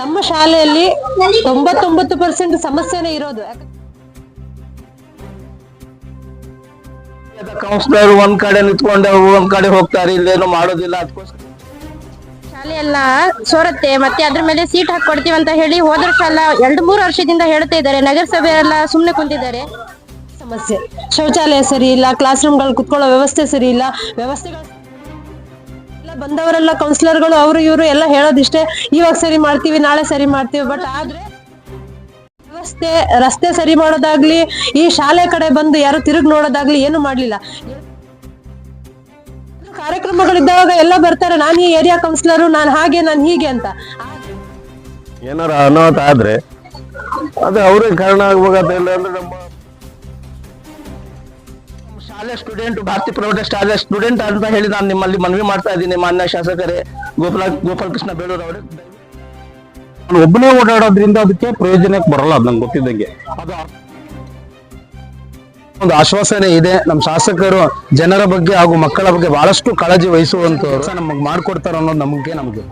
ನಮ್ಮ ಶಾಲೆಯಲ್ಲಿ ತೊಂಬತ್ತೊಂಬತ್ತು ಪರ್ಸೆಂಟ್ ಸಮಸ್ಯೆನೇ ಇರೋದು. ಯಾಕಂದ್ರೆ ಕೌನ್ಸಿಲರ್ ಒಂದ್ ಕಡೆ ನಿಂತ್ಕೊಂಡು ಒಂದ್ ಕಡೆ ಹೋಗ್ತಾರೆ ಇಲ್ಲೇನು ಮಾಡೋದಿಲ್ಲ ಅದಕ್ಕೋಸ್ಕರ. ಶಾಲೆಯೆಲ್ಲ ಸೋರತ್ತೆ ಮತ್ತೆ ಅದ್ರ ಮೇಲೆ ಸೀಟ್ ಹಾಕೊಡ್ತೀವಿ ಅಂತ ಹೇಳಿ ಹೋದ ವರ್ಷ ಎಲ್ಲ ಎರಡು ಮೂರು ವರ್ಷದಿಂದ ಹೇಳ್ತಾ ಇದ್ದಾರೆ. ನಗರಸಭೆ ಎಲ್ಲ ಸುಮ್ನೆ ಕುಂತಿದ್ದಾರೆ. ಸಮಸ್ಯೆ. ಶೌಚಾಲಯ ಸರಿ ಇಲ್ಲ ಕ್ಲಾಸ್ ರೂಮ್ಗಳು ಕುತ್ಕೊಳ್ಳೋ ವ್ಯವಸ್ಥೆ ಸರಿ ಇಲ್ಲ ವ್ಯವಸ್ಥೆಗಳು ಬಂದವರೆಲ್ಲ ಕೌನ್ಸಿಲರ್ಗಳು ಅವರು ಇವರು ಎಲ್ಲ ಹೇಳೋದಿಷ್ಟೇ, ಇವಾಗ ಸರಿ ಮಾಡ್ತೀವಿ, ನಾಳೆ ಸರಿ ಮಾಡ್ತೀವಿ. ಬಟ್ ಆದ್ರೆ ವ್ಯವಸ್ಥೆ, ರಸ್ತೆ ಸರಿ ಮಾಡೋದಾಗ್ಲಿ, ಈ ಶಾಲೆ ಕಡೆ ಬಂದು ಯಾರು ತಿರುಗಿ ನೋಡೋದಾಗ್ಲಿ ಏನು ಮಾಡ್ಲಿಲ್ಲ. ಕಾರ್ಯಕ್ರಮಗಳಿದ್ದಾಗ ಎಲ್ಲ ಬರ್ತಾರೆ, ನಾನು ಈ ಏರಿಯಾ ಕೌನ್ಸಿಲರ್ ನಾನು ಹಾಗೆ, ನಾನು ಹೀಗೆ ಅಂತ. ಏನಾರ ಅನಾಹುತ ಆದ್ರೆ, ಅದೇ ಅವ್ರಿಗೆ ಕಾರಣ ಆಗ್ಬೇಕಾದ್ರೆ ಇಲ್ಲ ಅಂದ್ರೆ ನಮ್ಮ ಶಾಲೆ ಸ್ಟೂಡೆಂಟ್ ಭಾರತಿ ಪ್ರೌಢ ಶಾಲೆ ಸ್ಟೂಡೆಂಟ್ ಅಂತ ಹೇಳಿ ನಾನು ನಿಮ್ಮಲ್ಲಿ ಮನವಿ ಮಾಡ್ತಾ ಇದ್ದೀನಿ ಮಾನ್ಯ ಶಾಸಕರೇ. ಗೋಪಾಲ ಗೋಪಾಲ ಕೃಷ್ಣ ಬೇಳೂರ್ ಅವರು. ನಾನು ಒಬ್ಬನೇ ಓಡಾಡೋದ್ರಿಂದ ಅದಕ್ಕೆ ಪ್ರಯೋಜನಕ್ಕೆ ಬರಲ್ಲ ಅದು ನಂಗೆ ಗೊತ್ತಿದ್ದಂಗೆ. ಅದು ಒಂದು ಆಶ್ವಾಸನೆ ಇದೆ. ನಮ್ಮ ಶಾಸಕರು ಜನರ ಬಗ್ಗೆ ಹಾಗೂ ಮಕ್ಕಳ ಬಗ್ಗೆ ಬಹಳಷ್ಟು ಕಾಳಜಿ ವಹಿಸುವಂತವ್ರು. ನಮಗೆ ಮಾಡ್ಕೊಡ್ತಾರ ಅನ್ನೋದು ನಮಗೆ ನಮಗೆ.